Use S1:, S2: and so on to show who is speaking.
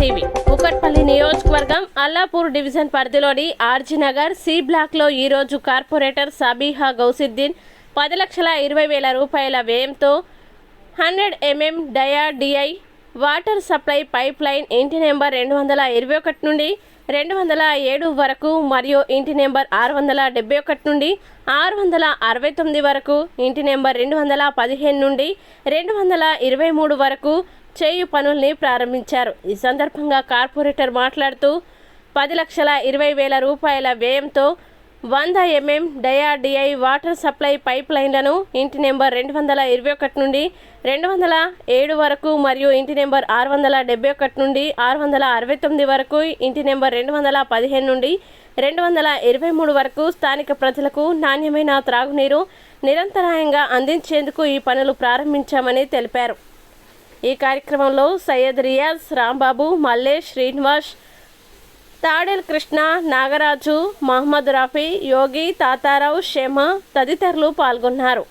S1: TV. Kukatpally నియోజకవర్గం Allapur division పరిధిలోని ఆర్జీనగర్ C బ్లాక్లో ఈరోజు కార్పొరేటర్ సబీహా గౌసిద్దీన్ పది లక్షల ఇరవై వేల రూపాయల వ్యయంతో hundred MM dia DI water supply pipe line ఇంటి నెంబర్ రెండు వందల ఇరవై ఒకటి నుండి రెండు వందల ఏడు వరకు మరియు ఇంటి నెంబర్ ఆరు వందల డెబ్బై ఒకటి నుండి ఆరు వందల అరవై తొమ్మిది వరకు ఇంటి నెంబర్ రెండు వందల పదిహేను నుండి రెండు వందల ఇరవై మూడు వరకు చేయు పనుల్ని ప్రారంభించారు. ఈ సందర్భంగా కార్పొరేటర్ మాట్లాడుతూ పది లక్షల ఇరవై వేల రూపాయల వ్యయంతో వంద MM dia DI water supply pipe లైన్లను ఇంటి నెంబర్ రెండు వందల ఇరవై ఒకటి నుండి రెండు వందల ఏడు వరకు మరియు ఇంటి నెంబర్ ఆరు వందల డెబ్బై ఒకటి నుండి ఆరు వందల అరవై తొమ్మిది వరకు ఇంటి నెంబర్ రెండు వందల పదిహేను నుండి రెండు వందల ఇరవై మూడు వరకు స్థానిక ప్రజలకు నాణ్యమైన త్రాగునీరు నిరంతరాయంగా అందించేందుకు ఈ పనులు ప్రారంభించామని తెలిపారు. ఈ కార్యక్రమంలో సయ్యద్ రియాజ్ రాంబాబు మల్లేష్ శ్రీనివాస్ తాడేల్ కృష్ణ నాగరాజు మహమ్మద్ రఫీ యోగి తాతారావు షెమ తదితరులు పాల్గొన్నారు.